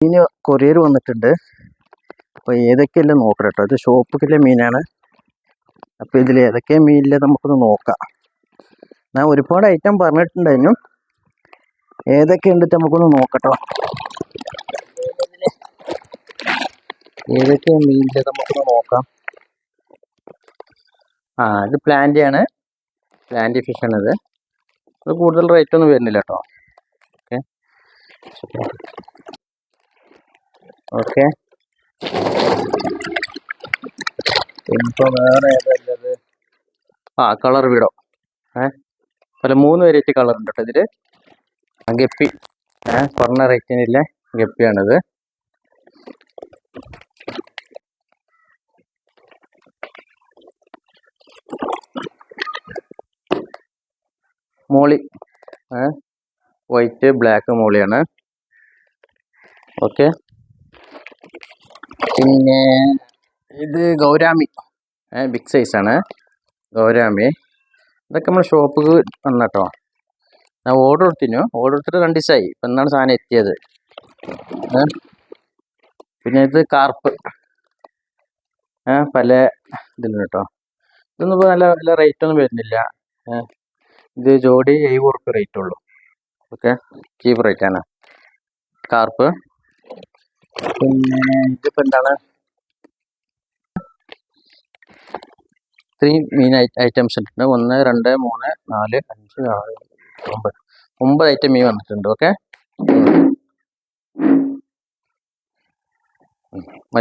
മീന് കൊറിയർ വന്നിട്ടുണ്ട്. അപ്പോൾ ഏതൊക്കെയല്ലേ നോക്കണം കേട്ടോ ഇത് ഷോപ്പിലെ മീനാണ്. അപ്പോൾ ഇതിൽ ഏതൊക്കെ മീനിലെ നമുക്കൊന്ന് നോക്കാം. ഞാൻ ഒരുപാട് ഐറ്റം പറഞ്ഞിട്ടുണ്ടായിരുന്നു. ഏതൊക്കെ ഉണ്ടിട്ട് നമുക്കൊന്ന് നോക്കട്ടോ ഏതൊക്കെ മീനിലെ നമുക്കൊന്ന് നോക്കാം. ആ ഇത് പ്ലാന്റ് ആണ്. പ്ലാന്റ് ആണ് ഇത്. കൂടുതൽ റേറ്റ് ഒന്നും വരുന്നില്ല കേട്ടോ ഓക്കെ. ഓക്കെ. ഇപ്പോൾ വേറെ ഏതല്ലത്? ആ കളർ വിടോ. ഏ? പല മൂന്ന് വെറൈറ്റി കളർ ഉണ്ട് കേട്ടോ ഇതിൽ ഗപ്പി. ഏ പറഞ്ഞ റേറ്റിനില്ല ഗപ്പിയാണിത്. മോളി. ഏ? വൈറ്റ് ബ്ലാക്ക് മോളിയാണ്. ഓക്കെ. പിന്നെ ഇത് ഗൗരാമി. ബിഗ് സൈസാണ് ഗൗരാമി. ഇതൊക്കെ നമ്മൾ ഷോപ്പിൽ വന്നട്ടോ ഞാൻ ഓർഡർ കൊടുത്തിനു ഓർഡർ കൊടുത്തിട്ട് രണ്ട് ദിവസമായി ഇപ്പം എന്നാണ് സാധനം എത്തിയത്. പിന്നെ ഇത് കാർപ്പ്. പല ഇതിലും കേട്ടോ. ഇതൊന്നും ഇപ്പോൾ നല്ല നല്ല റേറ്റ് ഒന്നും വരുന്നില്ല. ഇത് ജോഡി എഴുപത് ഉറുപ്പ്യ റേറ്റ് ഉള്ളൂ. ഓക്കെ? ചീപ്പ് റേറ്റ് ആണ്. കാർപ്പ്. പിന്നെ ഇതിപ്പോ എന്താണ്? ഇത്രയും മീൻ ഐറ്റംസ് ഉണ്ട് ഒന്ന് രണ്ട് മൂന്ന് നാല് അഞ്ച് ആറ് ഒമ്പത്. ഒമ്പത് ഐറ്റം മീൻ വന്നിട്ടുണ്ട് ഓക്കെ